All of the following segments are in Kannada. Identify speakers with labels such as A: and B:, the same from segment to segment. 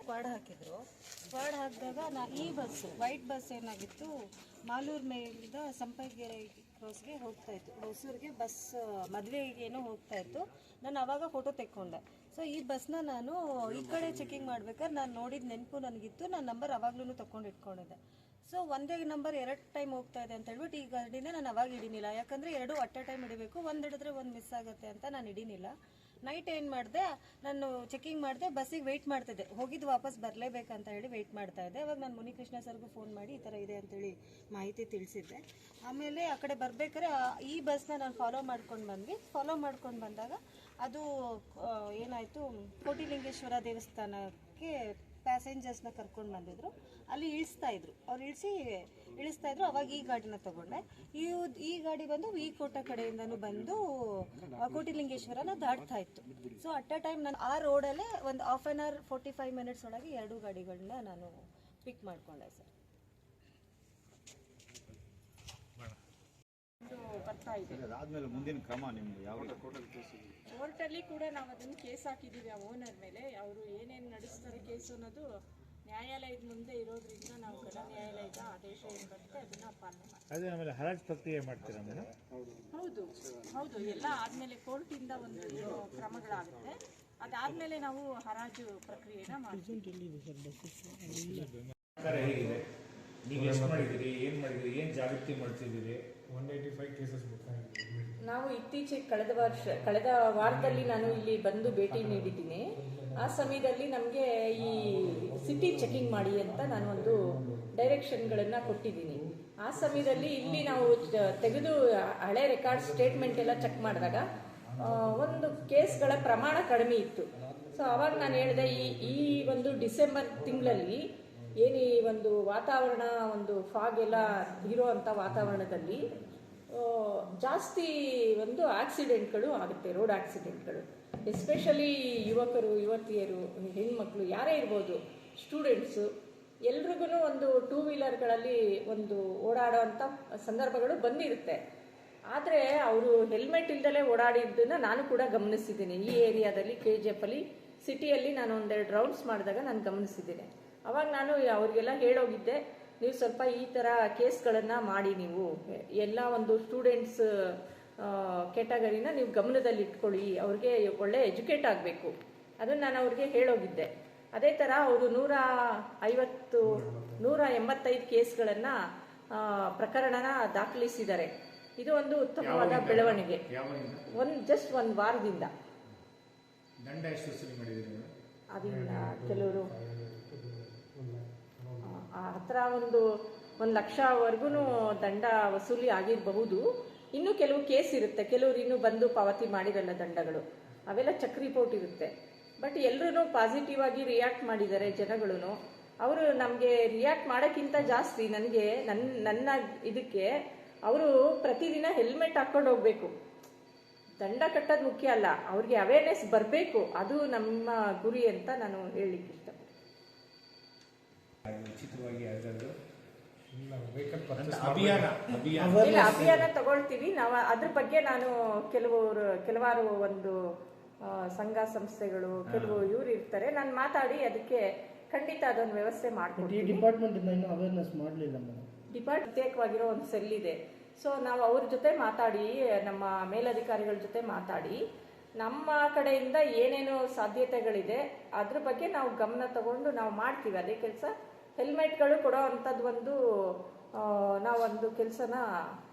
A: ಸ್ಕ್ವಾಡ್ ಹಾಕಿದ್ರು. ಬರ್ಡ್ ಹಾಕಿದಾಗ ನಾ ಈ ಬಸ್, ವೈಟ್ ಬಸ್ ಏನಾಗಿತ್ತು, ಮಾಲೂರು ಮೇಲಿಂದ ಸಂಪಗೆರೆ ಕ್ರಾಸ್ಗೆ ಹೋಗ್ತಾ ಇತ್ತು. ಹೊಸೂರಿಗೆ ಬಸ್, ಮದುವೆಗೇನೋ ಹೋಗ್ತಾ ಇತ್ತು. ನಾನು ಅವಾಗ ಫೋಟೋ ತೆಕ್ಕೊಂಡೆ. ಸೊ ಈ ಬಸ್ನ ನಾನು ಈ ಕಡೆ ಚೆಕಿಂಗ್ ಮಾಡ್ಬೇಕಾದ್ರೆ ನಾನು ನೋಡಿದ ನೆನಪು ನನಗಿತ್ತು. ನನ್ನ ನಂಬರ್ ಅವಾಗ್ಲೂ ತಗೊಂಡು ಇಟ್ಕೊಂಡಿದ್ದೆ. ಸೊ ಒಂದೇ ನಂಬರ್ ಎರಡು ಟೈಮ್ ಹೋಗ್ತಾ ಇದೆ ಅಂತ ಹೇಳ್ಬಿಟ್ಟು ಈ ಗಾಡಿನ ನಾನು ಅವಾಗ ಹಿಡಿನಿಲ್ಲ. ಯಾಕಂದರೆ ಎರಡು ಅಟ್ ಅ ಟೈಮ್ ಹಿಡಿಬೇಕು, ಒಂದು ಹಿಡಿದ್ರೆ ಒಂದು ಮಿಸ್ ಆಗುತ್ತೆ ಅಂತ ನಾನು ಹಿಡಿನಿಲ್ಲ. ನೈಟ್ ಏನು ಮಾಡಿದೆ, ನಾನು ಚೆಕಿಂಗ್ ಮಾಡಿದೆ ಬಸ್ಸಿಗೆ ವೆಯ್ಟ್ ಮಾಡ್ತಿದ್ದೆ ಹೋಗಿದ್ದು ವಾಪಸ್ ಬರಲೇಬೇಕಂತ ಹೇಳಿ ವೆಯ್ಟ್ ಮಾಡ್ತಾ ಇದ್ದೆ. ಅವಾಗ ನಾನು ಮುನಿಕೃಷ್ಣ ಸರ್ಗೂ ಫೋನ್ ಮಾಡಿ ಈ ಥರ ಇದೆ ಅಂತೇಳಿ ಮಾಹಿತಿ ತಿಳಿಸಿದ್ದೆ. ಆಮೇಲೆ ಆ ಕಡೆ ಬರಬೇಕಾದ್ರೆ ಈ ಬಸ್ನ ನಾನು ಫಾಲೋ ಮಾಡ್ಕೊಂಡು ಬಂದ್ವಿ. ಫಾಲೋ ಮಾಡ್ಕೊಂಡು ಬಂದಾಗ ಅದು ಏನಾಯಿತು, ಕೋಟಿಲಿಂಗೇಶ್ವರ ದೇವಸ್ಥಾನಕ್ಕೆ ಪ್ಯಾಸೆಂಜರ್ಸ್ನ ಕರ್ಕೊಂಡು ಬಂದಿದ್ರು. ಅಲ್ಲಿ ಇಳಿಸ್ತಾ ಇದ್ರು. ಅವ್ರು ಇಳಿಸಿ ಇಳಿಸ್ತಾ ಇದ್ರು. ಅವಾಗ ಈ ಗಾಡಿನ ತಗೊಂಡೆ. ಈ ಈ ಗಾಡಿ ಬಂದು ಈ ಕೋಟ ಕಡೆಯಿಂದನೂ ಬಂದು ಕೋಟಿಲಿಂಗೇಶ್ವರನ ದಾಟ್ತಾ ಇತ್ತು. ಸೊ ಅಟ್ ಅ ಟೈಮ್ ನಾನು ಆ ರೋಡಲ್ಲೇ ಒಂದು half an hour forty five minutes ಒಳಗೆ ಎರಡು ಗಾಡಿಗಳನ್ನ ನಾನು ಪಿಕ್ ಮಾಡ್ಕೊಂಡೆ ಸರ್.
B: ಬರ್ತಾ ಇದೆ.
C: ಅದಾದ್ಮೇಲೆ ಮುಂದಿನ ಕ್ರಮ ನಿಮ್ದು ಯಾವ
B: ಕೋರ್ಟಲ್ಲಿ ಕೂಡ ನಾವು ಅದನ್ನ ಕೇಸ್ ಹಾಕಿದೀವಿ ಆ ಓನರ್ ಮೇಲೆ. ಅವರು ಏನೇನು ನಡೆಸ್ತಾರೆ ಕೇಸು ಅನ್ನೋದು ನ್ಯಾಯಾಲಯದ ಮುಂದೆ ಇರೋದ್ರಿಂದ ನಾವು ಗಣ ನ್ಯಾಯಾಲಯದ ಆದೇಶ ಏನು ಬರುತ್ತೆ ಅದನ್ನ ಪಾಲನೆ ಮಾಡ್ತೀವಿ.
D: ಆಮೇಲೆ ಹರಾಜು ಪ್ರಕ್ರಿಯೆ ಮಾಡ್ತೀರಾ
B: ಹೌದು ಹೌದು. ಎಲ್ಲ ಆದಮೇಲೆ ಕೋರ್ಟಿಂದ ಒಂದು ಕ್ರಮಗಳಾಗುತ್ತೆ. ಅದಾದ್ಮೇಲೆ ನಾವು ಹರಾಜು ಪ್ರಕ್ರಿಯೆನ ಮಾಡ್ತೀವಿ.
D: ಹೇಗಿದೆ? ನೀವು ಎಷ್ಟು ಮಾಡಿದ್ದೀರಿ ಏನು ಮಾಡಿದ್ದೀರಿ ಏನು ಜಾಗೃತಿ ಮಾಡ್ತಿದ್ದೀರಿ?
E: ನಾವು ಇತ್ತೀಚೆಗೆ ಕಳೆದ ವರ್ಷ, ಕಳೆದ ವಾರದಲ್ಲಿ ನಾನು ಇಲ್ಲಿ ಬಂದು ಭೇಟಿ ನೀಡಿದ್ದೀನಿ. ಆ ಸಮಯದಲ್ಲಿ ನಮಗೆ ಈ ಸಿಟಿ ಚೆಕಿಂಗ್ ಮಾಡಿ ಅಂತ ನಾನು ಒಂದು ಡೈರೆಕ್ಷನ್ಗಳನ್ನು ಕೊಟ್ಟಿದ್ದೀನಿ. ಆ ಸಮಯದಲ್ಲಿ ಇಲ್ಲಿ ನಾವು ತೆಗೆದು ಹಳೆ ರೆಕಾರ್ಡ್ ಸ್ಟೇಟ್ಮೆಂಟ್ ಎಲ್ಲ ಚೆಕ್ ಮಾಡಿದಾಗ ಒಂದು ಕೇಸ್ಗಳ ಪ್ರಮಾಣ ಕಡಿಮೆ ಇತ್ತು. ಸೊ, ಅವಾಗ ನಾನು ಹೇಳಿದೆ ಈ ಈ ಒಂದು ಡಿಸೆಂಬರ್ ತಿಂಗಳಲ್ಲಿ ಏನು ಈ ಒಂದು ವಾತಾವರಣ, ಒಂದು ಫಾಗ್ ಎಲ್ಲ ಇರೋ ಅಂಥ ವಾತಾವರಣದಲ್ಲಿ ಜಾಸ್ತಿ ಒಂದು ಆಕ್ಸಿಡೆಂಟ್ಗಳು ಆಗುತ್ತೆ ರೋಡ್ ಆಕ್ಸಿಡೆಂಟ್ಗಳು ಎಸ್ಪೆಷಲಿ ಯುವಕರು, ಯುವತಿಯರು, ಹೆಣ್ಮಕ್ಳು, ಯಾರೇ ಇರ್ಬೋದು ಸ್ಟೂಡೆಂಟ್ಸು ಎಲ್ರಿಗೂ ಒಂದು ಟೂ ವೀಲರ್ಗಳಲ್ಲಿ ಒಂದು ಓಡಾಡೋ ಅಂಥ ಸಂದರ್ಭಗಳು ಬಂದಿರುತ್ತೆ. ಆದರೆ ಅವರು ಹೆಲ್ಮೆಟ್ ಇಲ್ದಲೇ ಓಡಾಡಿದ್ದನ್ನು ನಾನು ಕೂಡ ಗಮನಿಸಿದ್ದೀನಿ. ಈ ಏರಿಯಾದಲ್ಲಿ ಕೆ ಜಿ ಎಫ್ ಅಲ್ಲಿ ಸಿಟಿಯಲ್ಲಿ ನಾನು ಒಂದೆರಡು ರೌಂಡ್ಸ್ ಮಾಡಿದಾಗ ನಾನು ಗಮನಿಸಿದ್ದೇನೆ. ಅವಾಗ ನಾನು ಅವ್ರಿಗೆಲ್ಲ ಹೇಳೋಗಿದ್ದೆ ನೀವು ಸ್ವಲ್ಪ ಈ ಥರ ಕೇಸ್ಗಳನ್ನು ಮಾಡಿ ನೀವು. ಎಲ್ಲ ಒಂದು ಸ್ಟೂಡೆಂಟ್ಸ್ ಕೆಟಗರಿನ ನೀವು ಗಮನದಲ್ಲಿ ಇಟ್ಕೊಳ್ಳಿ. ಅವ್ರಿಗೆ ಒಳ್ಳೆ ಎಜುಕೇಟ್ ಆಗಬೇಕು. ಅದನ್ನು ನಾನು ಅವ್ರಿಗೆ ಹೇಳೋಗಿದ್ದೆ. ಅದೇ ಥರ ಅವರು ನೂರ ಐವತ್ತು ನೂರ ಎಂಬತ್ತೈದು ಕೇಸ್ಗಳನ್ನು ಪ್ರಕರಣನ ದಾಖಲಿಸಿದ್ದಾರೆ. ಇದು ಒಂದು ಉತ್ತಮವಾದ ಬೆಳವಣಿಗೆ. ಒಂದು ಜಸ್ಟ್ ಒಂದು ವಾರದಿಂದ. ಅದರಿಂದ ಕೆಲವರು ಹತ್ರ ಒಂದು ಒಂದು ಲಕ್ಷವರೆಗೂ ದಂಡ ವಸೂಲಿ ಆಗಿರಬಹುದು. ಇನ್ನೂ ಕೆಲವು ಕೇಸ್ ಇರುತ್ತೆ. ಕೆಲವರು ಇನ್ನೂ ಬಂದು ಪಾವತಿ ಮಾಡಿರಲ್ಲ ದಂಡಗಳು. ಅವೆಲ್ಲ ಚೆಕ್ ರಿಪೋರ್ಟ್ ಇರುತ್ತೆ. ಬಟ್ ಎಲ್ಲರೂ ಪಾಸಿಟಿವ್ ಆಗಿ ರಿಯಾಕ್ಟ್ ಮಾಡಿದ್ದಾರೆ ಜನಗಳು ಅವರು ನಮಗೆ ರಿಯಾಕ್ಟ್ ಮಾಡೋಕ್ಕಿಂತ ಜಾಸ್ತಿ ನನಗೆ ನನ್ನ ನನ್ನ ಇದಕ್ಕೆ ಅವರು ಪ್ರತಿದಿನ ಹೆಲ್ಮೆಟ್ ಹಾಕ್ಕೊಂಡು ಹೋಗಬೇಕು. ದಂಡ ಕಟ್ಟೋದು ಮುಖ್ಯ ಅಲ್ಲ. ಅವ್ರಿಗೆ ಅವೇರ್ನೆಸ್ ಬರಬೇಕು. ಅದು ನಮ್ಮ ಗುರಿ ಅಂತ ನಾನು ಹೇಳಲಿಕ್ಕೆ ಇಷ್ಟಪಡ್ತೀನಿ
D: ಯಾವ್ದಾದ್ರು? ಅಭಿಯಾನ ಅಭಿಯಾನ.
E: ಇಲ್ಲ ಅಭಿಯಾನ ತಗೊಳ್ತೀವಿ. ನಾವು ಅದ್ರ ಬಗ್ಗೆ ನಾನು ಕೆಲವರು ಕೆಲವಾರು ಒಂದು ಸಂಘ ಸಂಸ್ಥೆಗಳು ಕೆಲವು ಇವ್ರು ಇರ್ತಾರೆ. ನಾನು ಮಾತಾಡಿ ಅದಕ್ಕೆ ಖಂಡಿತ ಅದೊಂದು ವ್ಯವಸ್ಥೆ
F: ಮಾಡ್ಕೊಡ್ತೀವಿ
E: ಮಾಡ್ಕೊಡ್ತೀನಿ
F: ಡಿಪಾರ್ಟ್ಮೆಂಟ್ ಇಂದ ಇನ್ನೂ ಅವೇರ್ನೆಸ್ ಮಾಡಲಿಲ್ಲ ಮೇಡಮ್.
E: ಡಿಪಾರ್ಟ್ ಪ್ರತ್ಯೇಕವಾಗಿರೋ ಒಂದು ಸೆಲ್ ಇದೆ. ಸೊ ನಾವು ಅವ್ರ ಜೊತೆ ಮಾತಾಡಿ ನಮ್ಮ ಮೇಲಧಿಕಾರಿಗಳ ಜೊತೆ ಮಾತಾಡಿ ನಮ್ಮ ಕಡೆಯಿಂದ ಏನೇನು ಸಾಧ್ಯತೆಗಳಿದೆ ಅದ್ರ ಬಗ್ಗೆ ನಾವು ಗಮನ ತಗೊಂಡು ನಾವು ಮಾಡ್ತೀವಿ. ಅದೇ ಕೆಲಸ ಹೆಲ್ಮೆಟ್ಗಳು ಕೊಡೋ ಅಂಥದ್ದು ಒಂದು ನಾವೊಂದು ಕೆಲಸನ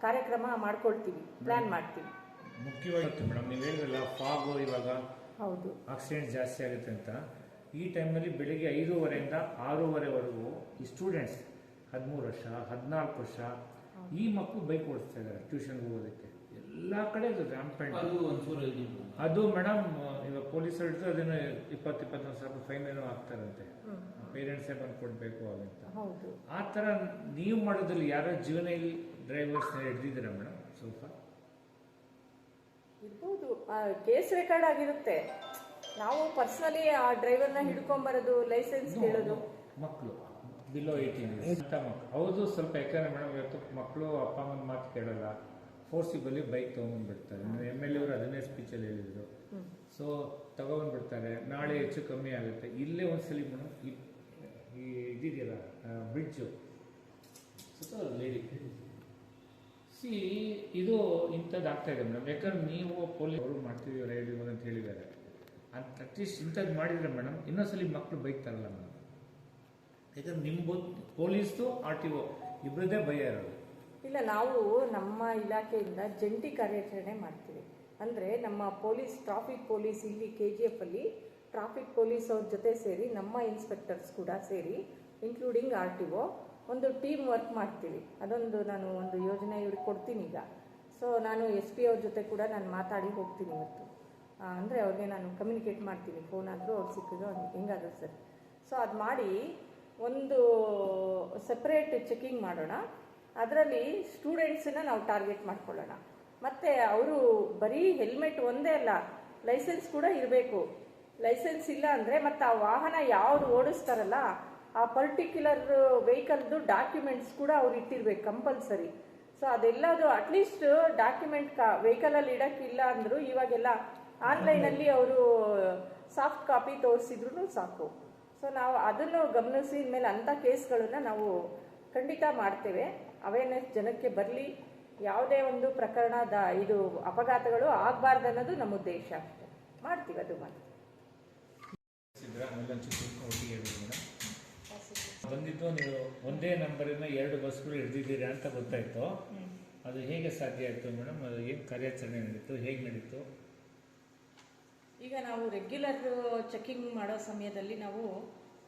E: ಕಾರ್ಯಕ್ರಮ ಮಾಡ್ಕೊಳ್ತೀವಿ ಪ್ಲ್ಯಾನ್ ಮಾಡ್ತೀವಿ.
D: ಮುಖ್ಯವಾಗಿತ್ತು ಮೇಡಮ್ ನೀವು ಹೇಳಿದ್ರಲ್ಲ ಫಾಗು ಇವಾಗ
E: ಹೌದು.
D: ಆಕ್ಸಿಡೆಂಟ್ ಜಾಸ್ತಿ ಆಗುತ್ತೆ ಅಂತ. ಈ ಟೈಮಲ್ಲಿ ಬೆಳಿಗ್ಗೆ ಐದೂವರೆಯಿಂದ ಆರೂವರೆವರೆಗೂ ಈ ಸ್ಟೂಡೆಂಟ್ಸ್ ಹದಿಮೂರು ವರ್ಷ ಹದಿನಾಲ್ಕು ವರ್ಷ ಈ ಮಕ್ಕಳು ಬೈಕ್ ಓಡಿಸ್ತಾ ಇದ್ದಾರೆ ಟ್ಯೂಷನ್ಗೆ ಹೋಗೋದಕ್ಕೆ. ಎಲ್ಲ ಕಡೆ ಇರ್ತದೆ ರ್ಯಾಂಪೆಂಟ್ ಅದು ಮೇಡಮ್ ಇವಾಗ ಪೊಲೀಸ್ ಹಿಡಿದು ಅದನ್ನು ಇಪ್ಪತ್ತು ಇಪ್ಪತ್ತೊಂದು ಸಾವಿರ ಫೈನ್ ಏನೋ ಹಾಕ್ತಾರಂತೆ. ಪೇರೆಂಟ್ಸ್ ಬಂದು ಕೊಡ್ಬೇಕು ಅಂತ
E: ಹೌದು.
D: ಆ ಥರ ನೀವು ಮಾಡೋದ್ರಲ್ಲಿ ಯಾರೋ ಜೀವನದಲ್ಲಿ ಡ್ರೈವರ್ಸ್ನ ಹಿಡ್ದಿದ್ದೀರಾ ಮೇಡಮ್ ಸ್ವಲ್ಪ
E: ಇರ್ಬೋದು. ಕೇಸ್ ರೆಕಾರ್ಡ್ ಆಗಿರುತ್ತೆ. ನಾವು ಪರ್ಸನಲಿ ಆ ಡ್ರೈವರ್ನ ಹಿಡ್ಕೊಂಬರೋದು ಲೈಸೆನ್ಸ್ ಕೇಳೋದು.
D: ಮಕ್ಕಳು ಬಿಲೋ ಏಯ್ಟೀನ್ ಅಂತ ಮಕ್ಕಳು ಹೌದು ಸ್ವಲ್ಪ ಯಾಕಂದ್ರೆ ಮೇಡಮ್ ಇವತ್ತು ಮಕ್ಕಳು ಅಪ್ಪ ಅಮ್ಮನ ಮಾತು ಕೇಳಲ್ಲ. ಫೋರ್ಸಿಬಲಿ ಬೈಕ್ ತೊಗೊಂಡ್ಬಿಡ್ತಾರೆ ಎಂ ಎಲ್ ಎವರು ಅದನ್ನೇ ಸ್ಪೀಚಲ್ಲಿ ಹೇಳಿದರು ಸೊ ತಗೊಂಡ್ಬಿಡ್ತಾರೆ ನಾಳೆ ಹೆಚ್ಚು ಕಮ್ಮಿ ಆಗುತ್ತೆ. ಇಲ್ಲೇ ಒಂದ್ಸಲಿ ಮೇಡಮ್ ಈ ಇದಿದೆಯಲ್ಲ ಬ್ರಿಡ್ಜು ಲೇಡಿ ಸಿ ಇದು ಇಂಥದ್ದು ಆಗ್ತಾ ಇದೆ ಮೇಡಮ್. ಯಾಕಂದ್ರೆ ನೀವು ಪೊಲೀಸ್ ಅವರು ಮಾಡ್ತೀವಿ ರೈಡ್ ಅಂತ ಹೇಳಿದ್ದಾರೆ. ಅಂತ ಅಟ್ಲೀಸ್ಟ್ ಇಂಥದ್ದು ಮಾಡಿದರೆ ಮೇಡಮ್ ಇನ್ನೊಂದ್ಸಲಿ ಮಕ್ಕಳು ಬೈಕ್ ತರಲ್ಲ ಮೇಡಮ್. ಯಾಕಂದ್ರೆ ನಿಮ್ಮ ಪೊಲೀಸ್ದು ಆರ್ ಟಿ ಒ ಇಬ್ಬರದೇ ಭಯ ಇರೋದು.
E: ಇಲ್ಲ, ನಾವು ನಮ್ಮ ಇಲಾಖೆಯಿಂದ ಜಂಟಿ ಕಾರ್ಯಾಚರಣೆ ಮಾಡ್ತೀವಿ. ಅಂದರೆ ನಮ್ಮ ಪೊಲೀಸ್, ಟ್ರಾಫಿಕ್ ಪೊಲೀಸ್, ಇಲ್ಲಿ ಕೆ ಜಿ ಎಫಲ್ಲಿ ಟ್ರಾಫಿಕ್ ಪೊಲೀಸ್ ಅವ್ರ ಜೊತೆ ಸೇರಿ, ನಮ್ಮ ಇನ್ಸ್ಪೆಕ್ಟರ್ಸ್ ಕೂಡ ಸೇರಿ ಇನ್ಕ್ಲೂಡಿಂಗ್ ಆರ್ ಟಿ ಒ ಒಂದು ಟೀಮ್ ವರ್ಕ್ ಮಾಡ್ತೀವಿ. ಅದೊಂದು ನಾನು ಒಂದು ಯೋಜನೆ ಇವ್ರಿಗೆ ಕೊಡ್ತೀನಿ ಈಗ. ಸೊ ನಾನು ಎಸ್ ಪಿ ಅವ್ರ ಜೊತೆ ಕೂಡ ನಾನು ಮಾತಾಡಿ ಹೋಗ್ತೀನಿ ಇವತ್ತು. ಅಂದರೆ ಅವ್ರಿಗೆ ನಾನು ಕಮ್ಯುನಿಕೇಟ್ ಮಾಡ್ತೀನಿ. ಫೋನ್ ಆದರೂ ಅವ್ರು ಸಿಕ್ಕಿದ್ರು ಹೆಂಗಾದ್ರು ಸರ್. ಸೊ ಅದು ಮಾಡಿ ಒಂದು ಸಪ್ರೇಟ್ ಚೆಕಿಂಗ್ ಮಾಡೋಣ. ಅದರಲ್ಲಿ ಸ್ಟೂಡೆಂಟ್ಸನ್ನ ನಾವು ಟಾರ್ಗೆಟ್ ಮಾಡ್ಕೊಳ್ಳೋಣ. ಮತ್ತು ಅವರು ಬರೀ ಹೆಲ್ಮೆಟ್ ಒಂದೇ ಅಲ್ಲ ಲೈಸೆನ್ಸ್ ಕೂಡ ಇರಬೇಕು. ಲೈಸೆನ್ಸ್ ಇಲ್ಲ ಅಂದರೆ ಮತ್ತು ಆ ವಾಹನ ಯಾವ್ದು ಓಡಿಸ್ತಾರಲ್ಲ, ಆ ಪರ್ಟಿಕ್ಯುಲರ್ ವೆಹಿಕಲ್ದು ಡಾಕ್ಯುಮೆಂಟ್ಸ್ ಕೂಡ ಅವ್ರು ಇಟ್ಟಿರ್ಬೇಕು ಕಂಪಲ್ಸರಿ ಸೊ ಅದೆಲ್ಲದು ಅಟ್ಲೀಸ್ಟ್ ಡಾಕ್ಯುಮೆಂಟ್ ಕಾ ವೆಹಿಕಲಲ್ಲಿ ಇಡೋಕ್ಕಿಲ್ಲ ಅಂದರೂ ಇವಾಗೆಲ್ಲ ಆನ್ಲೈನಲ್ಲಿ ಅವರು ಸಾಫ್ಟ್ ಕಾಪಿ ತೋರಿಸಿದ್ರು ಸಾಕು. ಸೊ ನಾವು ಅದನ್ನು ಗಮನಿಸಿದ ಮೇಲೆ ಅಂಥ ಕೇಸ್ಗಳನ್ನು ನಾವು ಖಂಡಿತ ಮಾಡ್ತೇವೆ. ಅವೇರ್ನೆಸ್ ಜನಕ್ಕೆ ಬರಲಿ ಯಾವುದೇ ಒಂದು ಪ್ರಕರಣದ ಇದು ಅಪಘಾತಗಳು ಆಗಬಾರ್ದು ಅನ್ನೋದು ನಮ್ಮ ಉದ್ದೇಶ ಅಷ್ಟೇ. ಮಾಡ್ತೀವಿ ಅದು
D: ಮಾತ್ರ. ಬಂದಿದ್ದು ನೀವು ಒಂದೇ ನಂಬರಿನ ಎರಡು ಬಸ್ಗಳು ಹಿಡಿದಿದ್ದೀರಾ ಅಂತ ಗೊತ್ತಾಯಿತು. ಅದು ಹೇಗೆ ಸಾಧ್ಯ ಆಯಿತು ಮೇಡಮ್? ಅದು ಏನು ಕಾರ್ಯಾಚರಣೆ ನಡೀತು? ಹೇಗೆ ನಡೀತು?
E: ಈಗ ನಾವು ರೆಗ್ಯುಲರ್ ಚೆಕಿಂಗ್ ಮಾಡೋ ಸಮಯದಲ್ಲಿ ನಾವು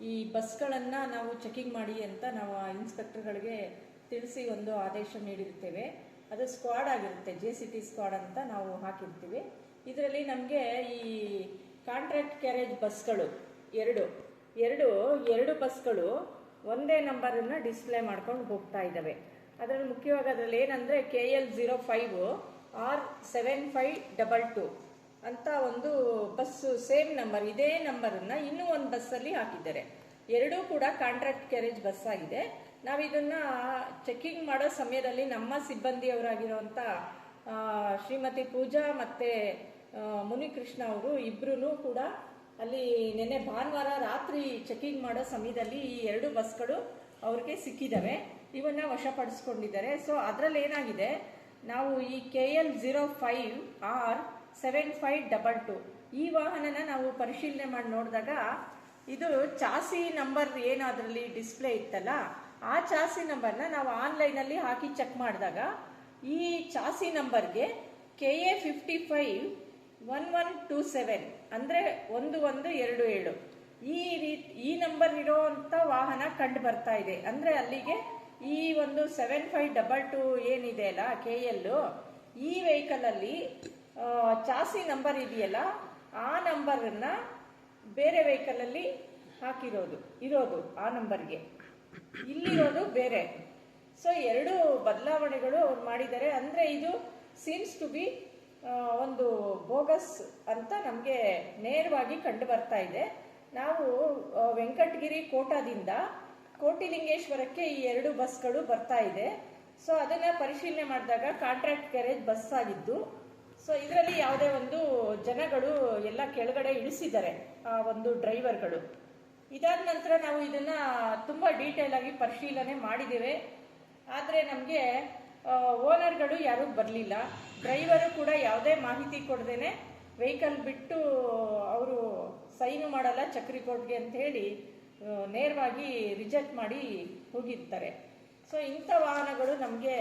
E: ಈ ಬಸ್ಗಳನ್ನು ನಾವು ಚೆಕಿಂಗ್ ಮಾಡಿ ಅಂತ ನಾವು ಆ ಇನ್ಸ್ಪೆಕ್ಟರ್ಗಳಿಗೆ ತಿಳಿಸಿ ಒಂದು ಆದೇಶ ನೀಡಿರ್ತೇವೆ ಅದು ಸ್ಕ್ವಾಡ್ ಆಗಿರುತ್ತೆ ಜೆ ಸಿ ಟಿ ಸ್ಕ್ವಾಡ್ ಅಂತ ನಾವು ಹಾಕಿರ್ತೀವಿ. ಇದರಲ್ಲಿ ನಮಗೆ ಈ ಕಾಂಟ್ರಾಕ್ಟ್ ಕ್ಯಾರೇಜ್ ಬಸ್ಗಳು ಎರಡು ಎರಡು ಎರಡು ಬಸ್ಗಳು ಒಂದೇ ನಂಬರನ್ನು ಡಿಸ್ಪ್ಲೇ ಮಾಡ್ಕೊಂಡು ಹೋಗ್ತಾ ಇದ್ದಾವೆ ಅದರಲ್ಲಿ ಮುಖ್ಯವಾಗಿ ಅದರಲ್ಲಿ ಏನಂದರೆ K L zero five R seven five double two ಅಂತ ಒಂದು ಬಸ್ಸು ಸೇಮ್ ನಂಬರ್ ಇದೇ ನಂಬರನ್ನು ಇನ್ನೂ ಒಂದು ಬಸ್ಸಲ್ಲಿ ಹಾಕಿದ್ದಾರೆ. ಎರಡೂ ಕೂಡ ಕಾಂಟ್ರಾಕ್ಟ್ ಕ್ಯಾರೇಜ್ ಬಸ್ ಆಗಿದೆ. ನಾವು ಇದನ್ನ ಚೆಕಿಂಗ್ ಮಾಡೋ ಸಮಯದಲ್ಲಿ ನಮ್ಮ ಸಿಬ್ಬಂದಿಯವರಾಗಿರುವಂಥ ಶ್ರೀಮತಿ ಪೂಜಾ ಮತ್ತು ಮುನಿಕೃಷ್ಣ ಅವರು ಇಬ್ಬರೂ ಕೂಡ ಅಲ್ಲಿ ನಿನ್ನೆ ಭಾನುವಾರ ರಾತ್ರಿ ಚೆಕಿಂಗ್ ಮಾಡೋ ಸಮಯದಲ್ಲಿ ಈ ಎರಡು ಬಸ್ಗಳು ಅವ್ರಿಗೆ ಸಿಕ್ಕಿದ್ದಾವೆ ಇವನ್ನ ವಶಪಡಿಸ್ಕೊಂಡಿದ್ದಾರೆ. ಸೊ ಅದರಲ್ಲಿ ಏನಾಗಿದೆ? ನಾವು ಈ K L zero five R seven five double two ಈ ವಾಹನನ ನಾವು ಪರಿಶೀಲನೆ ಮಾಡಿ ನೋಡಿದಾಗ ಇದು ಚಾಸಿ ನಂಬರ್ ಏನು ಡಿಸ್ಪ್ಲೇ ಇತ್ತಲ್ಲ ಆ ಚಾಸಿ ನಂಬರ್ನ ನಾವು ಆನ್ಲೈನಲ್ಲಿ ಹಾಕಿ ಚೆಕ್ ಮಾಡಿದಾಗ ಈ ಚಾಸಿ ನಂಬರ್ಗೆ K A fifty five one one two seven ಅಂದರೆ ಒಂದು ಒಂದು ಎರಡು ಏಳು. ಈ ರೀತಿ ಈ ನಂಬರ್ ಇರೋವಂಥ ವಾಹನ ಕಂಡು ಬರ್ತಾ ಇದೆ. ಅಂದರೆ ಅಲ್ಲಿಗೆ ಈ ಒಂದು ಸೆವೆನ್ ಫೈವ್ ಡಬಲ್ ಟು ಏನಿದೆ ಅಲ್ಲ ಕೆ ಎಲ್ಲು ಈ ವೆಹಿಕಲಲ್ಲಿ ಚಾಸಿ ನಂಬರ್ ಇದೆಯಲ್ಲ, ಆ ನಂಬರನ್ನು ಬೇರೆ ವೆಹಿಕಲಲ್ಲಿ ಹಾಕಿರೋದು, ಇರೋದು ಆ ನಂಬರ್ಗೆ. ಇಲ್ಲಿರೋದು ಬೇರೆ. ಸೊ ಎರಡು ಬದಲಾವಣೆಗಳು ಅವ್ರು ಮಾಡಿದ್ದಾರೆ. ಅಂದರೆ ಇದು ಸೀಮ್ಸ್ ಟು ಬಿ ಒಂದು ಬೋಗಸ್ ಅಂತ ನಮಗೆ ನೇರವಾಗಿ ಕಂಡು ಬರ್ತಾ ಇದೆ. ನಾವು ವೆಂಕಟಗಿರಿ ಕೋಟಾದಿಂದ ಕೋಟಿಲಿಂಗೇಶ್ವರಕ್ಕೆ ಈ ಎರಡು ಬಸ್ಗಳು ಬರ್ತಾ ಇದೆ. ಸೊ ಅದನ್ನು ಪರಿಶೀಲನೆ ಮಾಡಿದಾಗ ಕಾಂಟ್ರಾಕ್ಟ್ ಕ್ಯಾರೇಜ್ ಬಸ್ ಆಗಿದ್ದು ಸೊ ಇದರಲ್ಲಿ ಯಾವುದೇ ಒಂದು ಜನಗಳು ಎಲ್ಲ ಕೆಳಗಡೆ ಇಳಿಸಿದ್ದಾರೆ, ಆ, ಒಂದು ಡ್ರೈವರ್ಗಳು. ಇದಾದ ನಂತರ ನಾವು ಇದನ್ನು ತುಂಬ ಡೀಟೇಲ್ ಆಗಿ ಪರಿಶೀಲನೆ ಮಾಡಿದ್ದೇವೆ. ಆದರೆ ನಮಗೆ ಓನರ್ಗಳು ಯಾರೂ ಬರಲಿಲ್ಲ. ಡ್ರೈವರು ಕೂಡ ಯಾವುದೇ ಮಾಹಿತಿ ಕೊಡದೇನೆ ವೆಹಿಕಲ್ ಬಿಟ್ಟು ಅವರು ಸೈನು ಮಾಡಲ್ಲ ಚಕ್ರಿ ಕೋರ್ಟ್ಗೆ ಅಂತ ಹೇಳಿ ನೇರವಾಗಿ ರಿಜೆಕ್ಟ್ ಮಾಡಿ ಹೋಗಿರ್ತಾರೆ. ಸೊ ಇಂಥ ವಾಹನಗಳು ನಮಗೆ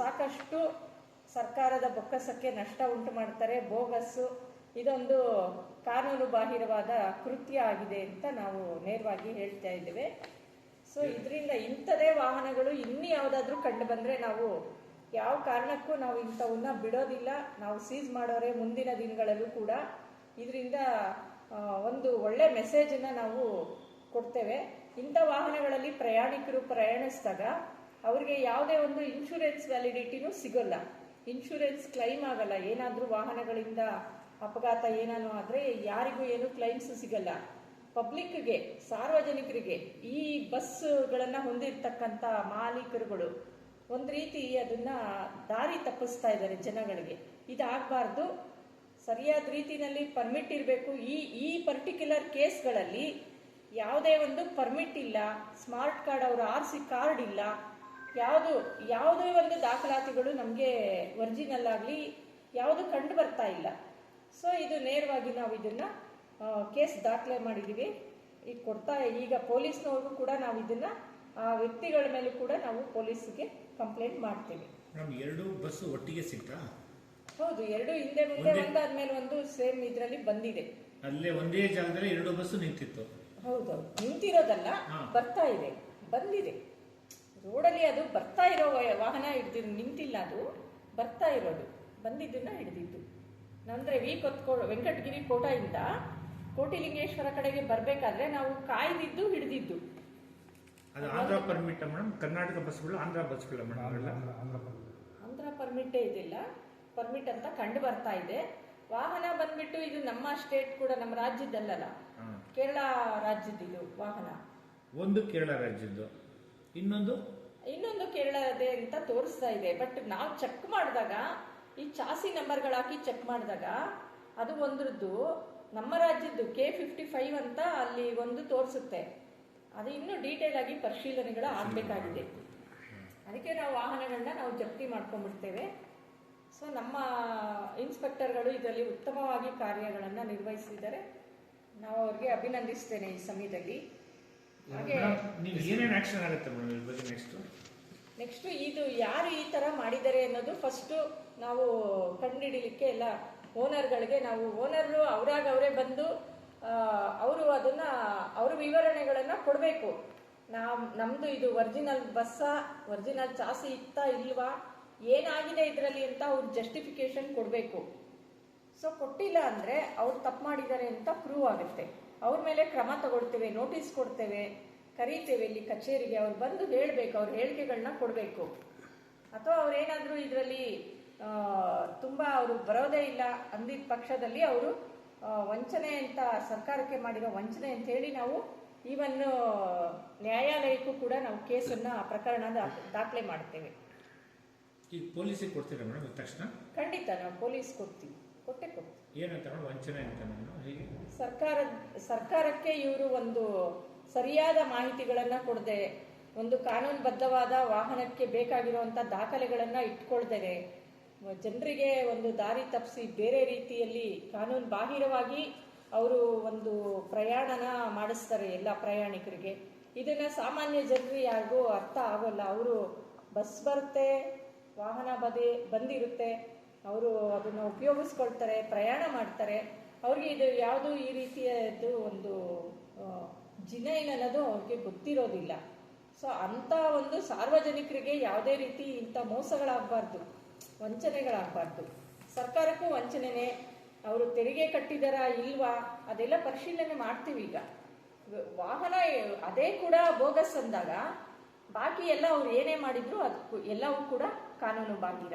E: ಸಾಕಷ್ಟು ಸರ್ಕಾರದ ಬೊಕ್ಕಸಕ್ಕೆ ನಷ್ಟ ಉಂಟು ಮಾಡ್ತಾರೆ. ಬೋಗಸ್ಸು ಇದೊಂದು ಕಾನೂನು ಬಾಹಿರವಾದ ಕೃತ್ಯ ಆಗಿದೆ ಅಂತ ನಾವು ನೇರವಾಗಿ ಹೇಳ್ತಾ ಇದ್ದೇವೆ. ಸೊ ಇದರಿಂದ ಇಂಥದೇ ವಾಹನಗಳು ಇನ್ನು ಯಾವುದಾದ್ರೂ ಕಂಡು ಬಂದರೆ ನಾವು ಯಾವ ಕಾರಣಕ್ಕೂ ನಾವು ಇಂಥವನ್ನ ಬಿಡೋದಿಲ್ಲ. ನಾವು ಸೀಸ್ ಮಾಡೋರೆ ಮುಂದಿನ ದಿನಗಳಲ್ಲೂ ಕೂಡ. ಇದರಿಂದ ಒಂದು ಒಳ್ಳೆ ಮೆಸೇಜನ್ನು ನಾವು ಕೊಡ್ತೇವೆ. ಇಂಥ ವಾಹನಗಳಲ್ಲಿ ಪ್ರಯಾಣಿಕರು ಪ್ರಯಾಣಿಸಿದಾಗ ಅವರಿಗೆ ಯಾವುದೇ ಒಂದು ಇನ್ಶೂರೆನ್ಸ್ ವ್ಯಾಲಿಡಿಟಿನೂ ಸಿಗೋಲ್ಲ. ಇನ್ಶೂರೆನ್ಸ್ ಕ್ಲೈಮ್ ಆಗಲ್ಲ. ಏನಾದರೂ ವಾಹನಗಳಿಂದ ಅಪಘಾತ ಏನಾನು ಆದರೆ ಯಾರಿಗೂ ಏನು ಕ್ಲೈಮ್ಸ್ ಸಿಗಲ್ಲ. ಪಬ್ಲಿಕ್ಗೆ ಸಾರ್ವಜನಿಕರಿಗೆ ಈ ಬಸ್ಗಳನ್ನು ಹೊಂದಿರತಕ್ಕಂಥ ಮಾಲೀಕರುಗಳು ಒಂದು ರೀತಿ ಅದನ್ನು ದಾರಿ ತಪ್ಪಿಸ್ತಾ ಇದ್ದಾರೆ ಜನಗಳಿಗೆ. ಇದಾಗಬಾರ್ದು. ಸರಿಯಾದ ರೀತಿಯಲ್ಲಿ ಪರ್ಮಿಟ್ ಇರಬೇಕು. ಈ ಈ ಪರ್ಟಿಕ್ಯುಲರ್ ಕೇಸ್ಗಳಲ್ಲಿ ಯಾವುದೇ ಒಂದು ಪರ್ಮಿಟ್ ಇಲ್ಲ ಸ್ಮಾರ್ಟ್ ಕಾರ್ಡ್ ಅವರು ಆರ್ ಸಿ ಕಾರ್ಡ್ ಇಲ್ಲ, ಯಾವುದು, ಯಾವುದೇ ಒಂದು ದಾಖಲಾತಿಗಳು ನಮಗೆ ಒರಿಜಿನಲ್ ಆಗಲಿ, ಯಾವುದು ಕಂಡು ಬರ್ತಾ ಇಲ್ಲ. ಸೊ ಇದು ನೇರವಾಗಿ ನಾವು ಇದನ್ನ ಕೇಸ್ ದಾಖಲೆ ಮಾಡಿದ್ದೀವಿ ಈಗ ಕೊಡ್ತಾ ಈಗ ಪೊಲೀಸ್ನವ್ರಿಗೂ ಕೂಡ ನಾವು ಇದನ್ನ ಆ ವ್ಯಕ್ತಿಗಳ ಮೇಲೂ ಕೂಡ ನಾವು ಪೊಲೀಸ್ಗೆ ಕಂಪ್ಲೇಂಟ್ ಮಾಡ್ತೀವಿ.
D: ಎರಡು ಬಸ್ಸು ಒಟ್ಟಿಗೆ ಸಿಗ್ತಾ?
E: ಹೌದು ಎರಡು ಹಿಂದೆ ಮುಂದೆ ಒಂದಾದ್ಮೇಲೆ ಒಂದು ಸೇಮ್ ಇದರಲ್ಲಿ ಬಂದಿದೆ.
D: ಅಲ್ಲೇ ಒಂದೇ ಜಾಗದಲ್ಲಿ ಎರಡು ಬಸ್ಸು ನಿಂತಿತ್ತು.
E: ಹೌದು ನಿಂತಿರೋದಲ್ಲ ಬರ್ತಾ ಇದೆ ಬಂದಿದೆ. ರೋಡಲ್ಲಿ ಅದು ಬರ್ತಾ ಇರೋ ವಾಹನ ಹಿಡ್ದಿ ನಿಂತಿಲ್ಲ ಅದು ಬರ್ತಾ ಇರೋದು ಬಂದಿದ್ದನ್ನ ಹಿಡಿದಿದ್ದು. ಅಂದ್ರೆ ವಿ ಕೊತ್ಕೋ ವೆಂಕಟಗಿರಿ ಕೋಟೆಯಿಂದ ಕೋಟಿಲಿಂಗೇಶ್ವರ ಕಡೆಗೆ ಬರಬೇಕಾದ್ರೆ ನಾವು ಕಾಯ್ದಿದ್ದು ಹಿಡಿದಿದ್ದು.
D: ಅದು ಆಂಧ್ರ ಪರ್ಮಿಟ್ ಮೇಡಮ್ ಕರ್ನಾಟಕ ಬಸ್ಗಳು ಆಂಧ್ರ ಬಸ್ಗಳು ಮೇಡಮ್
G: ಆಂಧ್ರ
E: ಪರ್ಮಿಟೇ ಇದಿಲ್ಲ. ಪರ್ಮಿಟ್ ಅಂತ ಕಂಡು ಬರ್ತಾ ಇದೆ. ವಾಹನ ಬಂದ್ಬಿಟ್ಟು ಇದು ನಮ್ಮ ಸ್ಟೇಟ್ ಕೂಡ ನಮ್ಮ ರಾಜ್ಯದಲ್ಲಲ್ಲ. ಕೇರಳ ರಾಜ್ಯದ ಇದು ವಾಹನ.
D: ಒಂದು ಕೇರಳ ರಾಜ್ಯದ್ದು. ಇನ್ನೊಂದು?
E: ಇನ್ನೊಂದು ಕೇರಳದೇ ಅಂತ ತೋರಿಸ್ತಾ ಇದೆ. ಬಟ್ ನಾವು ಚೆಕ್ ಮಾಡಿದಾಗ ಈ ಚಾಸಿ ನಂಬರ್ಗಳು ಹಾಕಿ ಚೆಕ್ ಮಾಡಿದಾಗ ಅದು ಒಂದ್ರದ್ದು ನಮ್ಮ ರಾಜ್ಯದ್ದು ಕೆ ಫಿಫ್ಟಿ ಫೈವ್ ಅಂತ ಅಲ್ಲಿ ಒಂದು ತೋರಿಸುತ್ತೆ. ಅದು ಇನ್ನೂ ಡೀಟೇಲ್ ಆಗಿ ಪರಿಶೀಲನೆಗಳು ಆಗಬೇಕಾಗಿದೆ. ಅದಕ್ಕೆ ನಾವು ವಾಹನಗಳನ್ನ ನಾವು ಜಪ್ತಿ ಮಾಡ್ಕೊಂಡ್ಬಿಡ್ತೇವೆ. ಸೊ ನಮ್ಮ ಇನ್ಸ್ಪೆಕ್ಟರ್ಗಳು ಇದರಲ್ಲಿ ಉತ್ತಮವಾಗಿ ಕಾರ್ಯಗಳನ್ನು ನಿರ್ವಹಿಸಿದ್ದಾರೆ. ನಾವು ಅವ್ರಿಗೆ ಅಭಿನಂದಿಸ್ತೇನೆ ಈ ಸಮಯದಲ್ಲಿ. ಹಾಗೆ
D: ನೆಕ್ಸ್ಟ್
E: ಇದು ಯಾರು ಈ ತರ ಮಾಡಿದ್ದಾರೆ ಅನ್ನೋದು ಫಸ್ಟ್ ನಾವು ಕಂಡುಹಿಡಿಲಿಕ್ಕೆ ಎಲ್ಲ ಓನರ್ಗಳಿಗೆ ನಾವು ಓನರ್ರು ಅವರಾಗ ಅವರೇ ಬಂದು ಅವರು ಅದನ್ನ, ಅವ್ರ ವಿವರಣೆಗಳನ್ನು ಕೊಡಬೇಕು. ನಾವು, ನಮ್ದು ಇದು ಒರಿಜಿನಲ್ ಬಸ್ಸಾ ಒರಿಜಿನಲ್ ಚಾಸಿ ಇತ್ತಾ ಇಲ್ವಾ, ಏನಾಗಿದೆ ಇದರಲ್ಲಿ ಅಂತ ಅವ್ರು ಜಸ್ಟಿಫಿಕೇಶನ್ ಕೊಡಬೇಕು. ಸೊ ಕೊಟ್ಟಿಲ್ಲ ಅಂದರೆ ಅವ್ರು ತಪ್ಪು ಮಾಡಿದ್ದಾರೆ ಅಂತ ಪ್ರೂವ್ ಆಗುತ್ತೆ. ಅವ್ರ ಮೇಲೆ ಕ್ರಮ ತಗೊಳ್ತೇವೆ ನೋಟಿಸ್ ಕೊಡ್ತೇವೆ, ಕರೀತೇವೆ ಇಲ್ಲಿ ಕಚೇರಿಗೆ. ಅವ್ರು ಬಂದು ಹೇಳಬೇಕು, ಅವ್ರ ಹೇಳಿಕೆಗಳನ್ನ ಕೊಡಬೇಕು. ಅಥವಾ ಅವ್ರೇನಾದರೂ ಇದರಲ್ಲಿ ತುಂಬ ಅವರು ಬರೋದೇ ಇಲ್ಲ. ಅಂದಿದ್ದ ಪಕ್ಷದಲ್ಲಿ ಅವರು ವಂಚನೆ ಅಂತ ಸರ್ಕಾರಕ್ಕೆ ಮಾಡಿರೋ ವಂಚನೆ ಅಂತ ಹೇಳಿ ನಾವು ಈವನ್ ನ್ಯಾಯಾಲಯಕ್ಕೂ ಕೂಡ ನಾವು ಕೇಸನ್ನ ಪ್ರಕರಣ ದಾಖಲೆ ಮಾಡ್ತೇವೆ.
D: ಈಗ ಪೊಲೀಸಿಗೆ ಕೊಡ್ತೀರಾ ಮೇಡಮ್ ತಕ್ಷಣ?
E: ಖಂಡಿತ ನಾವು ಪೊಲೀಸ್ ಕೊಡ್ತೀವಿ. ಕೊಟ್ಟೆ ಕೊಡ್ತೀವಿ.
D: ಏನಂತ ವಂಚನೆ ಅಂತ
E: ಸರ್ಕಾರ ಸರ್ಕಾರಕ್ಕೆ ಇವರು ಒಂದು ಸರಿಯಾದ ಮಾಹಿತಿಗಳನ್ನ ಕೊಡದೆ ಒಂದು ಕಾನೂನುಬದ್ಧವಾದ ವಾಹನಕ್ಕೆ ಬೇಕಾಗಿರುವಂತ ದಾಖಲೆಗಳನ್ನ ಇಟ್ಕೊಳ್ದರೆ ಜನರಿಗೆ ಒಂದು ದಾರಿ ತಪ್ಪಿಸಿ ಬೇರೆ ರೀತಿಯಲ್ಲಿ ಕಾನೂನು ಬಾಹಿರವಾಗಿ ಅವರು ಒಂದು ಪ್ರಯಾಣನ ಮಾಡಿಸ್ತಾರೆ ಎಲ್ಲ ಪ್ರಯಾಣಿಕರಿಗೆ. ಇದನ್ನು ಸಾಮಾನ್ಯ ಜನರು ಯಾರಿಗೂ ಅರ್ಥ ಆಗೋಲ್ಲ. ಅವರು ಬಸ್ ಬರುತ್ತೆ, ವಾಹನ ಬದಿ, ಬಂದಿರುತ್ತೆ. ಅವರು ಅದನ್ನು ಉಪಯೋಗಿಸ್ಕೊಳ್ತಾರೆ, ಪ್ರಯಾಣ ಮಾಡ್ತಾರೆ. ಅವ್ರಿಗೆ ಇದು ಯಾವುದು ಈ ರೀತಿಯದ್ದು ಒಂದು ಜಿನ ಜಿನೈನ್ ಅನ್ನೋದು ಅವ್ರಿಗೆ ಗೊತ್ತಿರೋದಿಲ್ಲ. ಸೊ, ಅಂಥ ಒಂದು ಸಾರ್ವಜನಿಕರಿಗೆ ಯಾವುದೇ ರೀತಿ ಇಂಥ ಮೋಸಗಳಾಗಬಾರ್ದು. ವಂಚನೆಗಳಾಗಬಾರ್ದು. ಸರ್ಕಾರಕ್ಕೂ ವಂಚನೆನೇ. ಅವರು ತೆರಿಗೆ ಕಟ್ಟಿದಾರಾ ಇಲ್ವಾ? ಅದೆಲ್ಲ ಪರಿಶೀಲನೆ ಮಾಡ್ತೀವಿ ಈಗ. ವಾಹನ ಅದೇ ಕೂಡ ಬೋಗಸ್ ಅಂದಾಗ, ಬಾಕಿ ಎಲ್ಲ ಅವ್ರು ಏನೇ ಮಾಡಿದ್ರು, ಅದಕ್ಕೂ ಎಲ್ಲವೂ ಕೂಡ ಕಾನೂನು ಬಾಹಿರ.